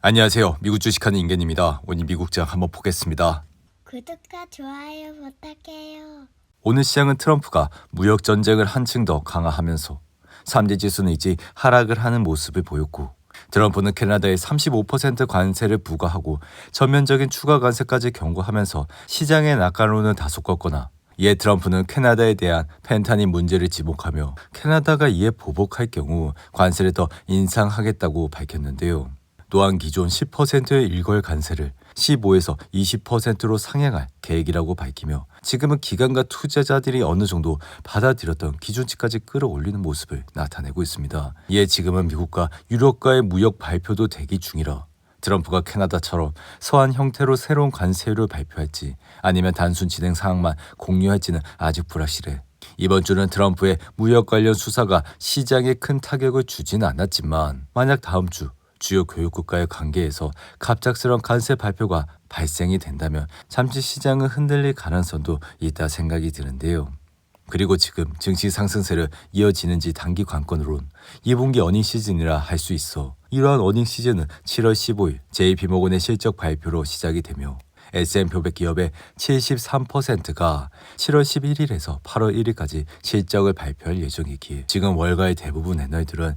안녕하세요. 미국 주식하는 인겐입니다. 오늘 미국 장 한번 보겠습니다. 구독과 좋아요 부탁해요. 오늘 시장은 트럼프가 무역 전쟁을 한층 더 강화하면서 3대 지수는 이제 하락을 하는 모습을 보였고 트럼프는 캐나다에 35% 관세를 부과하고 전면적인 추가 관세까지 경고하면서 시장의 낙관론을 다소 꺾거나 이에 트럼프는 캐나다에 대한 펜타닌 문제를 지목하며 캐나다가 이에 보복할 경우 관세를 더 인상하겠다고 밝혔는데요. 또한 기존 10%의 일괄 관세를 15에서 20%로 상향할 계획이라고 밝히며 지금은 기관과 투자자들이 어느 정도 받아들였던 기준치까지 끌어올리는 모습을 나타내고 있습니다. 이에 지금은 미국과 유럽과의 무역 발표도 대기 중이라 트럼프가 캐나다처럼 서한 형태로 새로운 관세율을 발표할지 아니면 단순 진행 사항만 공유할지는 아직 불확실해. 이번 주는 트럼프의 무역 관련 수사가 시장에 큰 타격을 주지는 않았지만 만약 다음 주 주요 교육국가의 관계에서 갑작스러운 관세 발표가 발생이 된다면 잠시 시장은 흔들릴 가능성도 있다 생각이 드는데요. 그리고 지금 증시 상승세를 이어지는지 단기 관건으론 2분기 어닝 시즌이라 할 수 있어 이러한 어닝 시즌은 7월 15일 JP모건의 실적 발표로 시작이 되며 500 기업의 73%가 7월 11일에서 8월 1일까지 실적을 발표할 예정이기에 지금 월가의 대부분 애널들은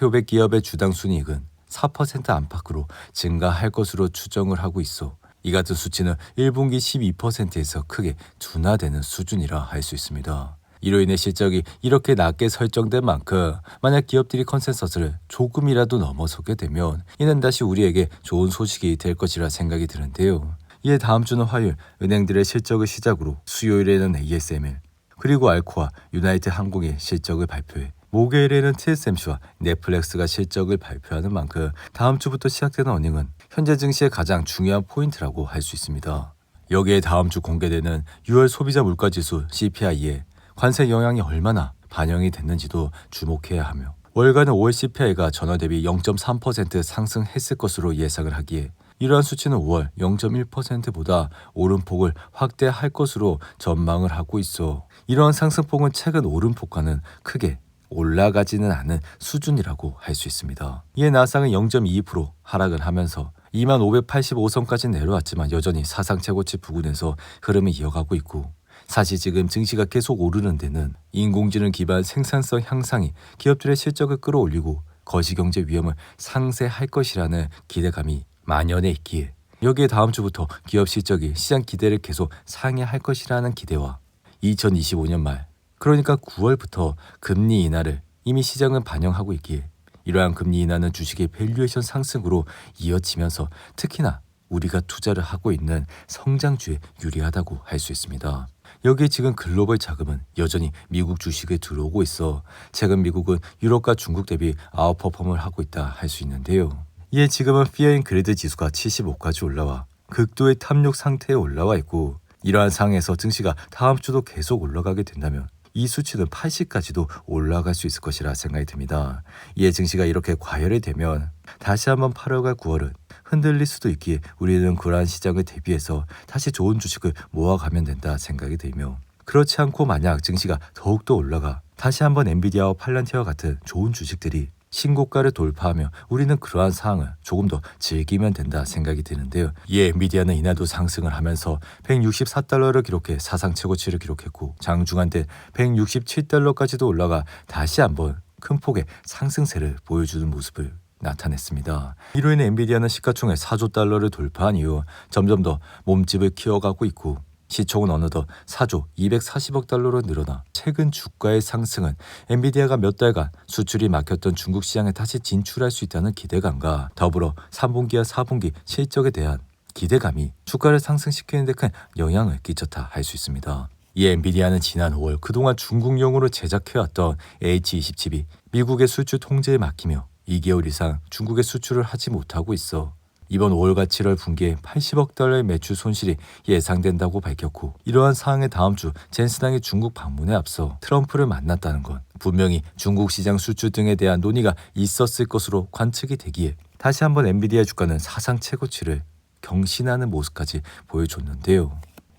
500 기업의 주당 순이익은 4% 안팎으로 증가할 것으로 추정을 하고 있어 이 같은 수치는 1분기 12%에서 크게 둔화되는 수준이라 할 수 있습니다. 이로 인해 실적이 이렇게 낮게 설정된 만큼 만약 기업들이 컨센서스를 조금이라도 넘어서게 되면 이는 다시 우리에게 좋은 소식이 될 것이라 생각이 드는데요. 이에 다음 주는 화요일 은행들의 실적을 시작으로 수요일에는 ASML 그리고 알코아, 유나이트 항공의 실적을 발표해 목요일에는 TSMC와 넷플릭스가 실적을 발표하는 만큼 다음 주부터 시작되는 어닝은 현재 증시의 가장 중요한 포인트라고 할 수 있습니다. 여기에 다음 주 공개되는 6월 소비자 물가지수 CPI에 관세 영향이 얼마나 반영이 됐는지도 주목해야 하며 월간의 5월 CPI가 전월 대비 0.3% 상승했을 것으로 예상을 하기에 이러한 수치는 5월 0.1%보다 오름폭을 확대할 것으로 전망을 하고 있어 이러한 상승폭은 최근 오름폭과는 크게 올라가지는 않은 수준이라고 할 수 있습니다. 이에 나상은 0.2% 하락을 하면서 2585선까지 내려왔지만 여전히 사상 최고치 부근에서 흐름을 이어가고 있고 사실 지금 증시가 계속 오르는 데는 인공지능 기반 생산성 향상이 기업들의 실적을 끌어올리고 거시경제 위험을 상쇄할 것이라는 기대감이 만연해 있기에 여기에 다음 주부터 기업 실적이 시장 기대를 계속 상회할 것이라는 기대와 2025년 말 그러니까 9월부터 금리 인하를 이미 시장은 반영하고 있기에 이러한 금리 인하는 주식의 밸류에이션 상승으로 이어지면서 특히나 우리가 투자를 하고 있는 성장주에 유리하다고 할 수 있습니다. 여기에 지금 글로벌 자금은 여전히 미국 주식에 들어오고 있어 최근 미국은 유럽과 중국 대비 아웃퍼폼을 하고 있다 할 수 있는데요. 이에 지금은 피어인 그레드 지수가 75까지 올라와 극도의 탐욕 상태에 올라와 있고 이러한 상황에서 증시가 다음 주도 계속 올라가게 된다면 이 수치는 80까지도 올라갈 수 있을 것이라 생각이 듭니다. 이에 증시가 이렇게 과열이 되면 다시 한번 8월과 9월은 흔들릴 수도 있기에 우리는 그러한 시장을 대비해서 다시 좋은 주식을 모아가면 된다 생각이 들며 그렇지 않고 만약 증시가 더욱더 올라가 다시 한번 엔비디아와 팔란티와 같은 좋은 주식들이 신고가를 돌파하며 우리는 그러한 상황을 조금 더 즐기면 된다 생각이 드는데요. 이에 엔비디아는 이날도 상승을 하면서 164달러를 기록해 사상 최고치를 기록했고 장중한 때 167달러까지도 올라가 다시 한번 큰 폭의 상승세를 보여주는 모습을 나타냈습니다. 이로 인해 엔비디아는 시가총액 4조 달러를 돌파한 이후 점점 더 몸집을 키워가고 있고 시총은 어느덧 4조 240억 달러로 늘어나 최근 주가의 상승은 엔비디아가 몇 달간 수출이 막혔던 중국 시장에 다시 진출할 수 있다는 기대감과 더불어 3분기와 4분기 실적에 대한 기대감이 주가를 상승시키는 데 큰 영향을 끼쳤다 할 수 있습니다. 이 엔비디아는 지난 5월 그동안 중국용으로 제작해왔던 H27이 미국의 수출 통제에 맡기며 2개월 이상 중국에 수출을 하지 못하고 있어 이번 5월과 7월 분기에 80억 달러의 매출 손실이 예상된다고 밝혔고 이러한 상황에 다음 주 젠스당의 중국 방문에 앞서 트럼프를 만났다는 건 분명히 중국 시장 수출 등에 대한 논의가 있었을 것으로 관측이 되기에 다시 한번 엔비디아 주가는 사상 최고치를 경신하는 모습까지 보여줬는데요.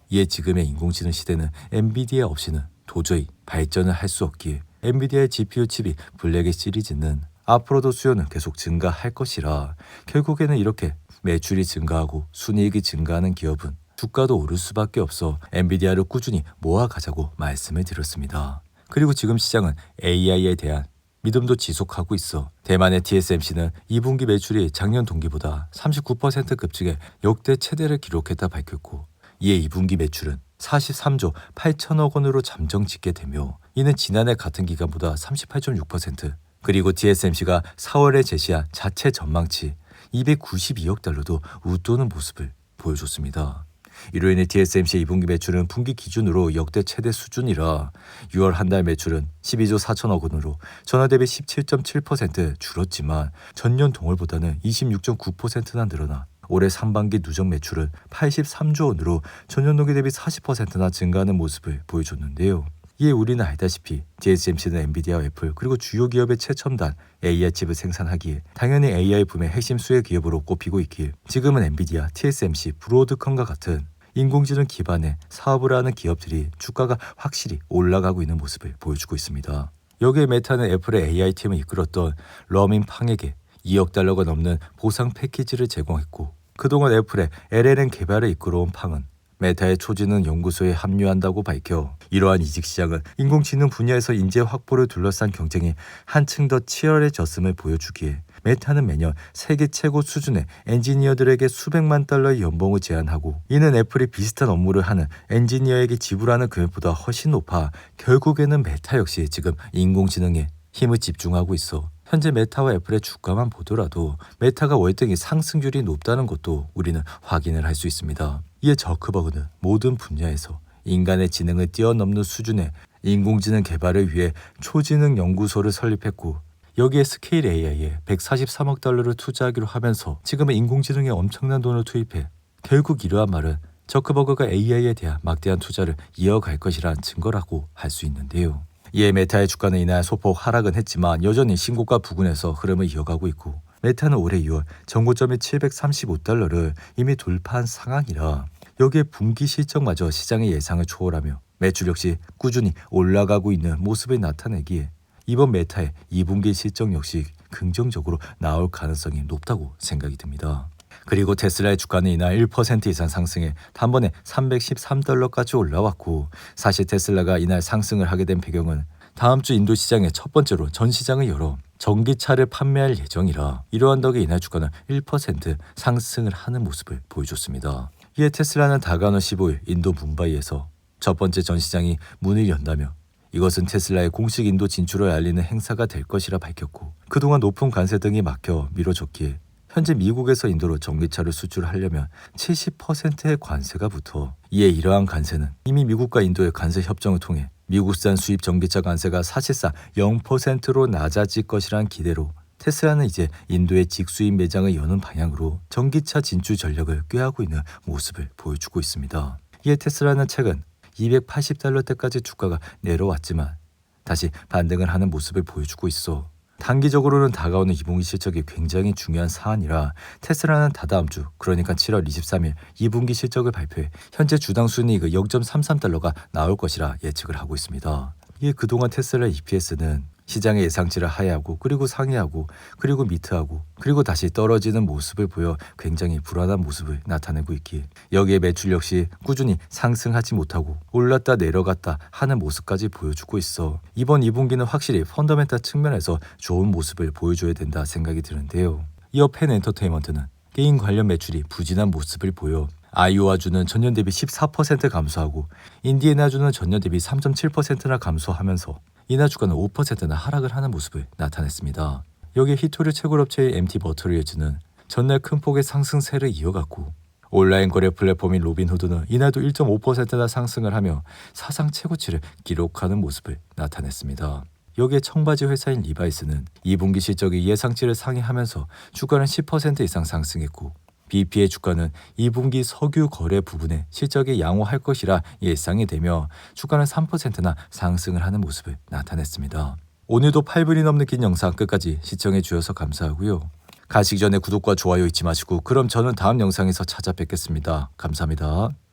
이에 지금의 인공지능 시대는 엔비디아 없이는 도저히 발전을 할 수 없기에 엔비디아의 GPU 칩이 블랙의 시리즈는 앞으로도 수요는 계속 증가할 것이라 결국에는 이렇게 매출이 증가하고 순이익이 증가하는 기업은 주가도 오를 수밖에 없어 엔비디아를 꾸준히 모아가자고 말씀을 드렸습니다. 그리고 지금 시장은 AI에 대한 믿음도 지속하고 있어 대만의 TSMC는 2분기 매출이 작년 동기보다 39% 급증해 역대 최대를 기록했다 밝혔고 이에 2분기 매출은 43조 8천억 원으로 잠정 집계되며 이는 지난해 같은 기간보다 38.6% 그리고 TSMC가 4월에 제시한 자체 전망치 292억 달러도 웃도는 모습을 보여줬습니다. 이로 인해 TSMC 2분기 매출은 분기 기준으로 역대 최대 수준이라 6월 한 달 매출은 12조 4천억 원으로 전화 대비 17.7% 줄었지만 전년 동월보다는 26.9%나 늘어나 올해 상반기 누적 매출은 83조 원으로 전년 동기 대비 40%나 증가하는 모습을 보여줬는데요. 이에 우리는 알다시피 TSMC는 엔비디아, 애플 그리고 주요 기업의 최첨단 AI 칩을 생산하기에 당연히 AI 붐의 핵심 수혜 기업으로 꼽히고 있기에 지금은 엔비디아, TSMC, 브로드컴과 같은 인공지능 기반의 사업을 하는 기업들이 주가가 확실히 올라가고 있는 모습을 보여주고 있습니다. 여기에 메타는 애플의 AI 팀을 이끌었던 러민 팡에게 2억 달러가 넘는 보상 패키지를 제공했고 그동안 애플의 LLM 개발을 이끌어온 팡은 메타의 초지능 연구소에 합류한다고 밝혀 이러한 이직 시장은 인공지능 분야에서 인재 확보를 둘러싼 경쟁이 한층 더 치열해졌음을 보여주기에 메타는 매년 세계 최고 수준의 엔지니어들에게 수백만 달러의 연봉을 제안하고 이는 애플이 비슷한 업무를 하는 엔지니어에게 지불하는 금액보다 훨씬 높아 결국에는 메타 역시 지금 인공지능에 힘을 집중하고 있어 현재 메타와 애플의 주가만 보더라도 메타가 월등히 상승률이 높다는 것도 우리는 확인을 할 수 있습니다. 이에 저크버그는 모든 분야에서 인간의 지능을 뛰어넘는 수준의 인공지능 개발을 위해 초지능 연구소를 설립했고 여기에 스케일 AI에 143억 달러를 투자하기로 하면서 지금은 인공지능에 엄청난 돈을 투입해 결국 이러한 말은 저크버그가 AI에 대한 막대한 투자를 이어갈 것이란 증거라고 할 수 있는데요. 이에 메타의 주가는 이날 소폭 하락은 했지만 여전히 신고가 부근에서 흐름을 이어가고 있고 메타는 올해 6월 정고점이 735달러를 이미 돌파한 상황이라 여기에 분기 실적마저 시장의 예상을 초월하며 매출 역시 꾸준히 올라가고 있는 모습을 나타내기에 이번 메타의 2분기 실적 역시 긍정적으로 나올 가능성이 높다고 생각이 듭니다. 그리고 테슬라의 주가는 이날 1% 이상 상승해 단번에 313달러까지 올라왔고 사실 테슬라가 이날 상승을 하게 된 배경은 다음 주 인도 시장에 첫 번째로 전 시장을 열어 전기차를 판매할 예정이라 이러한 덕에 이날 주가는 1% 상승을 하는 모습을 보여줬습니다. 이에 테슬라는 다가오는 15일 인도 뭄바이에서 첫 번째 전 시장이 문을 연다며 이것은 테슬라의 공식 인도 진출을 알리는 행사가 될 것이라 밝혔고 그동안 높은 관세 등이 막혀 미뤄졌기에 현재 미국에서 인도로 전기차를 수출하려면 70%의 관세가 붙어 이에 이러한 관세는 이미 미국과 인도의 관세 협정을 통해 미국산 수입 전기차 관세가 사실상 0%로 낮아질 것이란 기대로 테슬라는 이제 인도의 직수입 매장을 여는 방향으로 전기차 진출 전략을 꾀하고 있는 모습을 보여주고 있습니다. 이에 테슬라는 최근 280달러대까지 주가가 내려왔지만 다시 반등을 하는 모습을 보여주고 있어 단기적으로는 다가오는 2분기 실적이 굉장히 중요한 사안이라 테슬라는 다다음 주 그러니까 7월 23일 2분기 실적을 발표해 현재 주당 순이익 0.33달러가 나올 것이라 예측을 하고 있습니다. 이에 그동안 테슬라 EPS는 시장의 예상치를 하회하고 그리고 상회하고 그리고 미트하고 그리고 다시 떨어지는 모습을 보여 굉장히 불안한 모습을 나타내고 있기에 여기에 매출 역시 꾸준히 상승하지 못하고 올랐다 내려갔다 하는 모습까지 보여주고 있어 이번 2분기는 확실히 펀더멘탈 측면에서 좋은 모습을 보여줘야 된다 생각이 드는데요. 이어 팬 엔터테인먼트는 게임 관련 매출이 부진한 모습을 보여 아이오와주는 전년 대비 14% 감소하고 인디애나주는 전년 대비 3.7%나 감소하면서 이나 주가는 5%나 하락을 하는 모습을 나타냈습니다. 여기에 히토류 채굴업체의 MT 버터리에즈는 전날 큰 폭의 상승세를 이어갔고 온라인 거래 플랫폼인 로빈후드는 이날도 1.5%나 상승을 하며 사상 최고치를 기록하는 모습을 나타냈습니다. 여기에 청바지 회사인 리바이스는 2분기 실적이 예상치를 상회하면서 주가는 10% 이상 상승했고 BP의 주가는 2분기 석유 거래 부분에 실적이 양호할 것이라 예상이 되며 주가는 3%나 상승을 하는 모습을 나타냈습니다. 오늘도 8분이 넘는 긴 영상 끝까지 시청해 주셔서 감사하고요. 가시기 전에 구독과 좋아요 잊지 마시고 그럼 저는 다음 영상에서 찾아뵙겠습니다. 감사합니다.